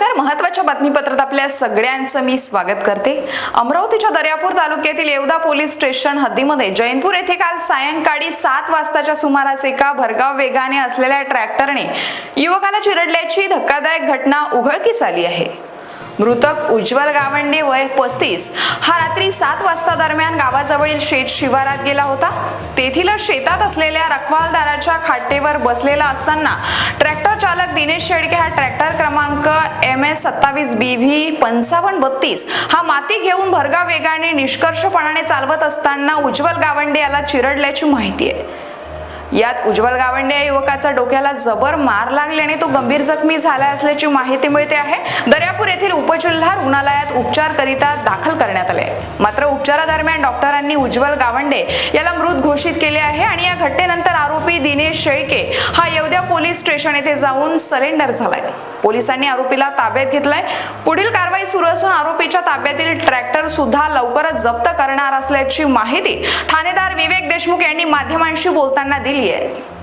नमस्कार. महत्त्वाच्या बातमीपत्रात आपल्या सगळ्यांचं मी स्वागत करते. अमरावतीच्या दर्यापूर तालुक्यातील येवदा पोलीस स्टेशन हद्दीमध्ये जैनपूर येथे काल सायंकाळी सात वाजताच्या सुमारास एका भरगाव वेगाने असलेल्या ट्रॅक्टरने युवकाला चिरडल्याची धक्कादायक घटना उघडकीस आली आहे. मृतक उज्ज्वल गावंडे वय पस्तीस. हा रात्री सात वाजता दरम्यान गावाजवळील शेत शिवारात गेला होता. तेथील शेतात असलेल्या रखवालदाराच्या खाटेवर बसलेला असताना ट्रॅक्टर चालक दिनेश शेडके हा ट्रॅक्टर क्रमांक एम एस सत्तावीस बी व्ही पंचावन्न बत्तीस. हा माती घेऊन भरगा वेगाने निष्कर्षपणाने चालवत असताना उज्ज्वल गावंडे याला चिरडल्याची माहिती आहे. यात उज्ज्वल गावंडे या युवकाचा डोक्याला जबर मार लागल्याने तो गंभीर जखमी झाला असल्याची माहिती मिळते आहे. दर्यापूर येथील उपजिल्हा रुग्णालयात उपचार करिता दाखल करण्यात आले. मात्र उपचारादरम्यान डॉक्टरांनी उज्ज्वल गावंडे याला मृत घोषित केले आहे आणि या घटनेनंतर आरोपी दिनेश शेळके हा येवद्या पोलीस स्टेशन येथे जाऊन सरेंडर झालाय. पोलिसांनी आरोपीला ताब्यात घेतलाय. पुढील कारवाई सुरू असून आरोपीच्या ताब्यातील ट्रॅक्टर सुद्धा लवकरच जप्त करणार असल्याची माहिती ठाणेदार विवेक देशमुख यांनी माध्यमांशी बोलताना दिली आहे